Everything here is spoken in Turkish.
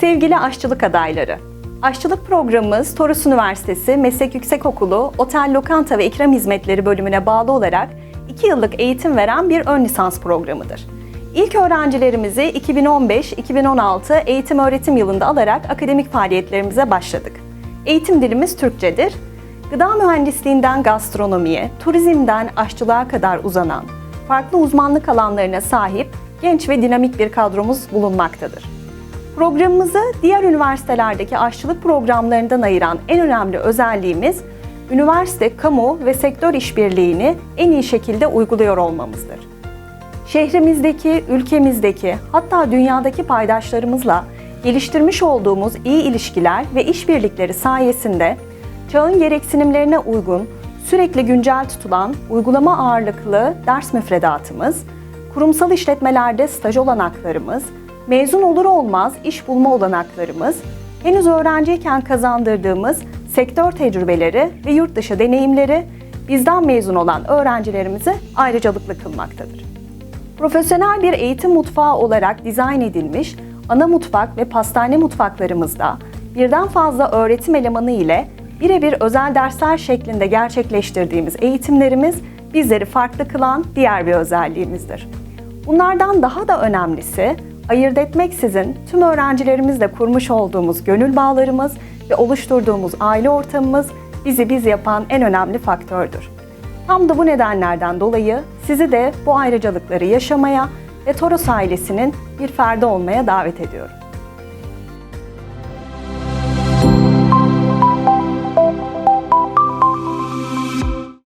Sevgili aşçılık adayları, aşçılık programımız Toros Üniversitesi Meslek Yüksekokulu Otel, Lokanta ve İkram Hizmetleri bölümüne bağlı olarak 2 yıllık eğitim veren bir ön lisans programıdır. İlk öğrencilerimizi 2015-2016 eğitim öğretim yılında alarak akademik faaliyetlerimize başladık. Eğitim dilimiz Türkçedir. Gıda mühendisliğinden gastronomiye, turizmden aşçılığa kadar uzanan, farklı uzmanlık alanlarına sahip genç ve dinamik bir kadromuz bulunmaktadır. Programımızı diğer üniversitelerdeki aşçılık programlarından ayıran en önemli özelliğimiz, üniversite, kamu ve sektör işbirliğini en iyi şekilde uyguluyor olmamızdır. Şehrimizdeki, ülkemizdeki, hatta dünyadaki paydaşlarımızla geliştirmiş olduğumuz iyi ilişkiler ve işbirlikleri sayesinde çağın gereksinimlerine uygun, sürekli güncel tutulan uygulama ağırlıklı ders müfredatımız, kurumsal işletmelerde staj olanaklarımız, mezun olur olmaz iş bulma olanaklarımız, henüz öğrenciyken kazandırdığımız sektör tecrübeleri ve yurt dışı deneyimleri bizden mezun olan öğrencilerimizi ayrıcalıklı kılmaktadır. Profesyonel bir eğitim mutfağı olarak dizayn edilmiş ana mutfak ve pastane mutfaklarımızda birden fazla öğretim elemanı ile birebir özel dersler şeklinde gerçekleştirdiğimiz eğitimlerimiz bizleri farklı kılan diğer bir özelliğimizdir. Bunlardan daha da önemlisi, ayırt etmeksizin tüm öğrencilerimizle kurmuş olduğumuz gönül bağlarımız ve oluşturduğumuz aile ortamımız bizi biz yapan en önemli faktördür. Tam da bu nedenlerden dolayı sizi de bu ayrıcalıkları yaşamaya ve Toros ailesinin bir ferdi olmaya davet ediyorum.